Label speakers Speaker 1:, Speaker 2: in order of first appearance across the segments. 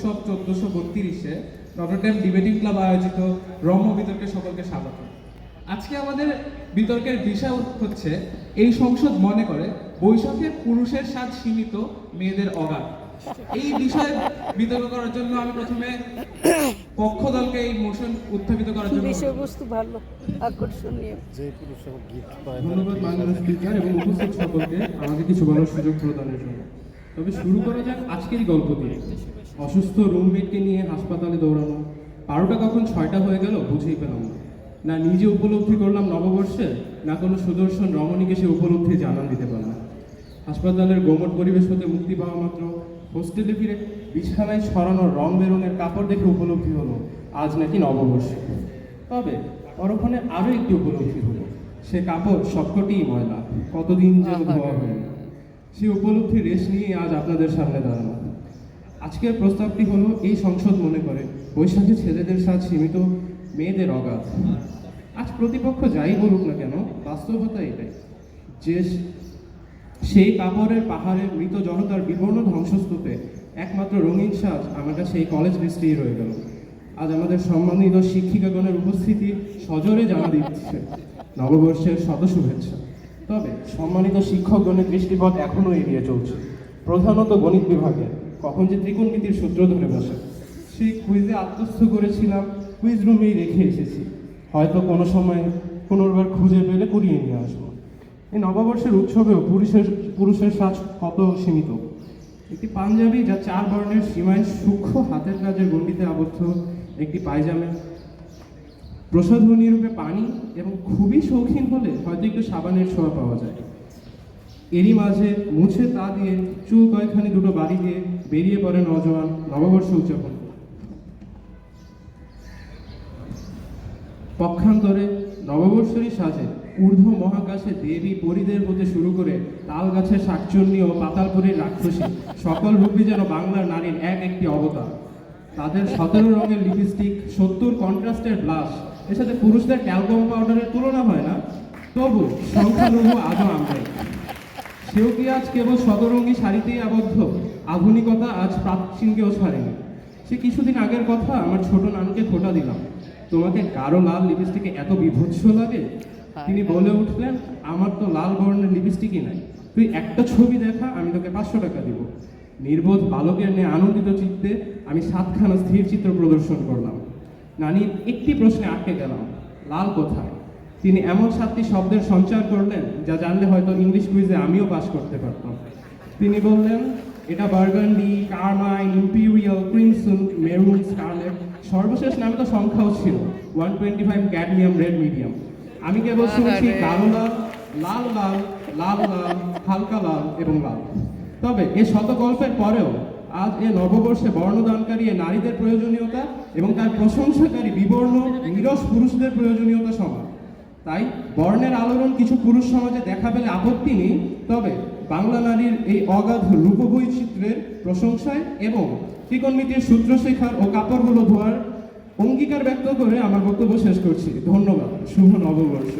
Speaker 1: উৎসব চোদ্দশো বত্রিশে নটরডেম ডিবেটিং ক্লাব আয়োজিত রম্য বিতর্কে সকলকে স্বাগত। আজকে আমাদের বিতর্কের বিষয় হচ্ছে এই সংসদ মনে করে বৈশাখে পুরুষের স্বাদ সীমিত মেয়েদের অগাধ। এই বিষয়ে বিতর্ক করার জন্য আমি প্রথমে পক্ষ দলকে এই মোশন উত্থাপিত করার জন্য
Speaker 2: বিষয়বস্তু ভালো আকর্ষণীয়।
Speaker 3: যে পুরুষ গিফট পায়
Speaker 4: ধন্যবাদ মাননীয় স্পিকার এবং উপস্থিত সকলকে আমাকে কিছু বলার সুযোগ প্রদানের জন্য। তবে শুরু করা যাক আজকের গল্প দিয়ে। অসুস্থ রুমমেটকে নিয়ে হাসপাতালে দৌড়ানো। বারোটা কখন ছয়টা হয়ে গেল বুঝেই পেলাম না। না নিজে উপলব্ধি করলাম নববর্ষে, না কোনো সুদর্শন রমণীকে সে উপলব্ধি জানান দিতে পারলাম। হাসপাতালের গোমট পরিবেশ হতে মুক্তি পাওয়া মাত্র। হোস্টেলে ফিরে বিছানায় ছড়ানো রং বেরঙের কাপড় দেখে উপলব্ধি হলো, আজ নাকি নববর্ষ। তবে পরক্ষণে আরও একটি উপলব্ধি হলো, সে কাপড় সবকটিই ময়লা, কতদিন যেন ধোয়া হয়নি। সে উপলব্ধি রেশ নিয়ে আজ আপনাদের সামনে দাঁড়ানো আজকের প্রস্তাবটি হলো এই সংসদ মনে করে, বৈশাখী ছেলেদের সাথ সীমিত, মেয়েদের অগাধ। আজ প্রতিপক্ষ যাই বলুক না কেন, বাস্তবতা এটাই। যে সেই কাপড়ের পাহাড়ে মৃত জনতার বিবর্ণ ধ্বংসস্তূপে একমাত্র রঙিন সাজ আমার কাছে এই কলেজ লিস্টেই রয়ে গেল। আজ আমাদের সম্মানিত শিক্ষিকাগণের উপস্থিতি সজোরে জানা দিচ্ছে নববর্ষের শত শুভেচ্ছা। তবে সম্মানিত শিক্ষকগণের দৃষ্টিপথ এখনও এড়িয়ে চলছে। প্রধানত গণিত বিভাগে কখন যে ত্রিকোণমিতির সূত্র ধরে বসে। সেই কুইজে আত্মস্থ করেছিলাম কুইজ রুমেই রেখে এসেছি। হয়তো কোনো সময় পুনর্বার খুঁজে পেলে কুড়িয়ে নিয়ে আসব। এই নববর্ষের উৎসবেও পুরুষের পুরুষের সাজ কত সীমিত? একটি পাঞ্জাবি যা চার বর্ণের সীমায় সূক্ষ্ম হাতের কাজের গণ্ডিতে আবদ্ধ, একটি পায়জামে। প্রসাধনী রূপে পানি এবং খুবই শৌখিন হলে হয়তো একটু সাবানের ছোঁয়া পাওয়া যায়। এরই মাঝে মুছে তা দিয়ে চুল কয়েকখানি দুটো বাড়ি দিয়ে বেরিয়ে পড়ে নজওয়ান নববর্ষ উদযাপন। পক্ষান্তরে নববর্ষেরই সাজে ঊর্ধ্ব মহাকাশে দেবী পরিদের হতে শুরু করে তাল গাছের শাকচুন্নি ও পাতালপুরীর রাক্ষসী সকল রূপই যেন বাংলার নারীর এক একটি অবতার। তাদের সতেরো রঙের লিপস্টিক সত্তর কন্ট্রাস্টের ব্লাশ এর সাথে পুরুষদের ক্যালকম পাউডারের তুলনা হয় না। তবু সংখ্যালঘু আজও আমরাই সেও কি আজ কেবল শতরঙ্গী শাড়িতেই আবদ্ধ? আধুনিকতা আজ প্রাচীনকেও ছাড়েনি। সে কিছুদিন আগের কথা আমার ছোট নানকে খোটা দিলাম। তোমাকে কারও লাল লিপস্টিকে এত বিভৎস লাগে? তিনি বলে উঠলেন আমার তো লাল বর্ণের লিপস্টিকই নাই। তুই একটা ছবি দেখা আমি তোকে পাঁচশো টাকা দিব। নির্বোধ বালকের নিয়ে আনন্দিত চিত্তে আমি সাতখানা স্থির চিত্র প্রদর্শন করলাম। নানি একটি প্রশ্নে আটকে গেলাম লাল কোথায়? তিনি এমন সাতটি শব্দের সঞ্চার করলেন যা জানলে হয়তো ইংলিশ কুইজে আমিও পাস করতে পারতাম। তিনি বললেন এটা burgundy carmine imperial crimson maroon scarlet সর্বশেষ নামে তো সংখ্যাও ছিল। One twenty five cadmium red medium. আমি কেবল শুনছি। কালো লাল লাল লাল লাল লাল হালকা লাল এবং লাল। তবে এ শত গল্পের পরেও আজ এ নববর্ষে বর্ণদানকারী এ নারীদের প্রয়োজনীয়তা এবং তার প্রশংসাকারী বিবর্ণ নিরস পুরুষদের প্রয়োজনীয়তা সমান। তাই বর্ণের আলোড়ন কিছু পুরুষ সমাজে দেখা পেলে আপত্তি নেই তবে বাংলা নারীর এই অগাধ রূপবৈচিত্র্যের প্রশংসায় এবং ত্রিকোণমিতির সূত্র শেখার ও কাপড়গুলো ধোয়ার অঙ্গীকার ব্যক্ত করে আমার বক্তব্য শেষ করছি। ধন্যবাদ। শুভ নববর্ষ।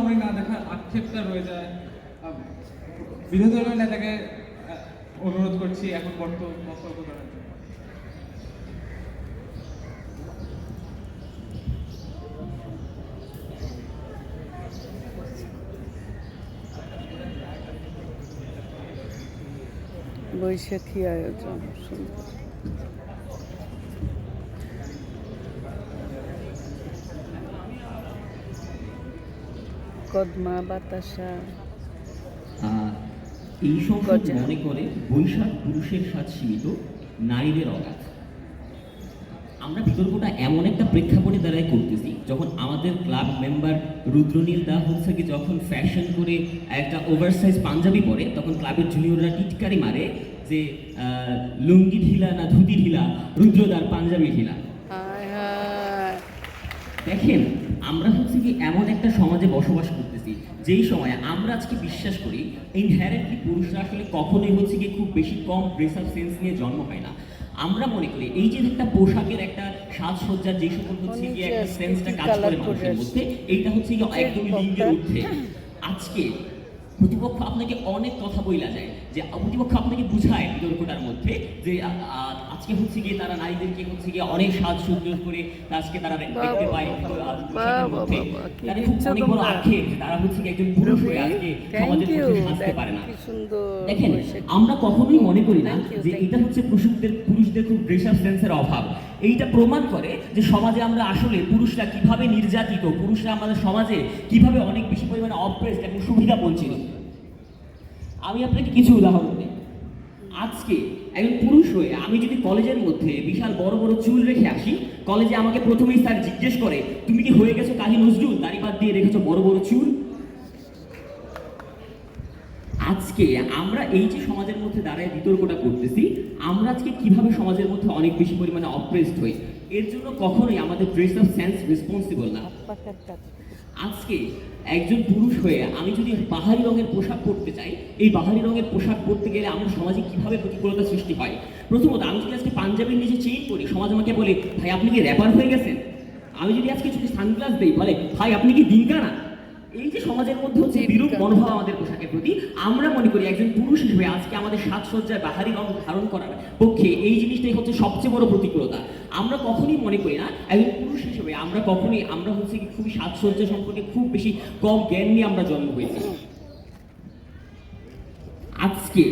Speaker 1: আমি না দেখার আক্ষেপটা রয়ে যায়। বিরোধী নেতাকে অনুরোধ করছি এখন বক্তব্য বক্তব্য করার
Speaker 2: বৈশাখী আয়োজন সুন্দর। কদমা বাতাসা।
Speaker 5: এইসব এই সংখ্যা। মনে করে বৈশাখ পুরুষের সাথ সীমিত নারীদের অগাধ। আমরা বিতর্কটা এমন একটা প্রেক্ষাপটে দ্বারাই করতেছি যখন আমাদের ক্লাব মেম্বার রুদ্রনীল দা হচ্ছে কি যখন ফ্যাশন করে একটা ওভারসাইজ পাঞ্জাবি পরে তখন ক্লাবের জুনিয়ররা টিটকারি মারে যে লুঙ্গি ঢিলা না ধুতি ঢিলা রুদ্রদার পাঞ্জাবি ঢিলা। দেখেন আমরা হচ্ছে কি এমন একটা সমাজে বসবাস করতেছি যেই সময়ে আমরা আজকে বিশ্বাস করি ইনহ্যারেন্টলি পুরুষরা আসলে কখনোই হচ্ছে কি খুব বেশি কম ড্রেস আপ সেন্স নিয়ে জন্ম হয় না। আমরা মনে করি এই যে একটা পোশাকের একটা সাজসজ্জার যে সকল হচ্ছে গিয়ে একটা সেন্সটা কাজ করে মানুষের মধ্যে এইটা হচ্ছে গিয়ে একদমই লিঙ্গের ঊর্ধ্বে। আজকে প্রতিপক্ষ আপনাকে অনেক কথা বইলা যায়। যে প্রতিপক্ষ আপনাকে বুঝায় বিতর্কটার মধ্যে যে আজকে হচ্ছে গিয়ে তারা নারীদেরকে হচ্ছে গিয়ে অনেক সাজসজ্জ করে আজকে তারা দেখতে পায় অনেক বড় আক্ষেপ তারা হচ্ছে একজন পুরুষ হয়ে আজকে সমাজের মধ্যে সাজতে পারে না। দেখেন আমরা কখনোই মনে করি না যে এটা হচ্ছে পুরুষদের পুরুষদের খুব ড্রেস সেন্সের অভাব। এইটা প্রমাণ করে যে সমাজে আমরা আসলে পুরুষরা কীভাবে নির্যাতিত পুরুষরা আমাদের সমাজে কীভাবে অনেক বেশি পরিমাণে অপ্রেসড এবং সুবিধা বঞ্চিত আমি আপনাকে কিছু উদাহরণ দিই। আজকে একজন পুরুষ হয়ে আমি যদি কলেজের মধ্যে বিশাল বড় বড় চুল রেখে আসি, কলেজে আমাকে প্রথমেই স্যার জিজ্ঞেস করে, তুমি কি হয়ে গেছো কাজী নজরুল? দাড়িপাত দিয়ে রেখেছো বড় বড় চুল? আজকে আমরা এই যে সমাজের মধ্যে দাঁড়ায় বিতর্কটা করতেছি, আমরা আজকে কীভাবে সমাজের মধ্যে অনেক বেশি পরিমাণে অপ্রেসড হই? এর জন্য কখনোই আমাদের ড্রেস অফ সেন্স রেসপন্সিবল না। আজকে একজন পুরুষ হয়ে আমি যদি বাহারি রঙের পোশাক পরতে চাই, এই বাহারি রঙের পোশাক পরতে গেলে আমার সমাজে কীভাবে প্রতিকূলতা সৃষ্টি হয়? প্রথমত, আমি যদি আজকে পাঞ্জাবির নিচে চেইন করি সমাজ আমাকে বলে, ভাই, আপনি কি র্যাপার হয়ে গেছেন? আমি যদি আজকে চোখে সানগ্লাস দিই, বলে, ভাই, আপনি কি দিনকানা এই যে সমাজের মধ্যে হচ্ছে বিরূপ মনোভাব আমাদের পোশাকের প্রতি আমরা মনে করি একজন পুরুষ হিসেবে আজকে আমাদের সাজসজ্জায় বাহারি রং ধারণ করার পক্ষে এই জিনিসটাই হচ্ছে সবচেয়ে বড় প্রতিকূলতা। আমরা কখনোই মনে করি না একজন পুরুষ হিসেবে আমরা কখনোই আমরা হচ্ছে কি খুবই সাজসজ্জা সম্পর্কে খুব বেশি কম জ্ঞান নিয়ে আমরা জন্ম হয়েছি। আজকে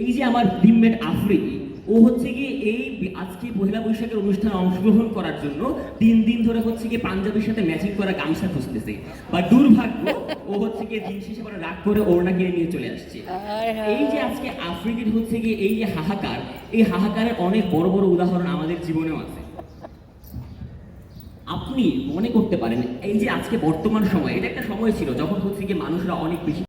Speaker 5: এই যে আমার টিমমেট আফ্রিদি ও হচ্ছে কি এই আজকে পহেলা বৈশাখের অনুষ্ঠানে অংশগ্রহণ করার জন্য তিন দিন ধরে হচ্ছে কি পাঞ্জাবির সাথে ম্যাচিং করা গামছা খুঁজতেছে। বা দুর্ভাগ্য ও হচ্ছে কি দিন শেষে পরে রাগ করে ওড়না কিনে নিয়ে চলে আসছে। এই যে আজকে আফ্রিদির হচ্ছে কি এই যে হাহাকার এই হাহাকারের অনেক বড় বড় উদাহরণ আমাদের জীবনেও আছে। আপনি মনে করতে পারেন এই যে আজকে বর্তমান সময় এটা একটা সময় ছিল যখন হচ্ছে কি মানুষরা অনেক বেশি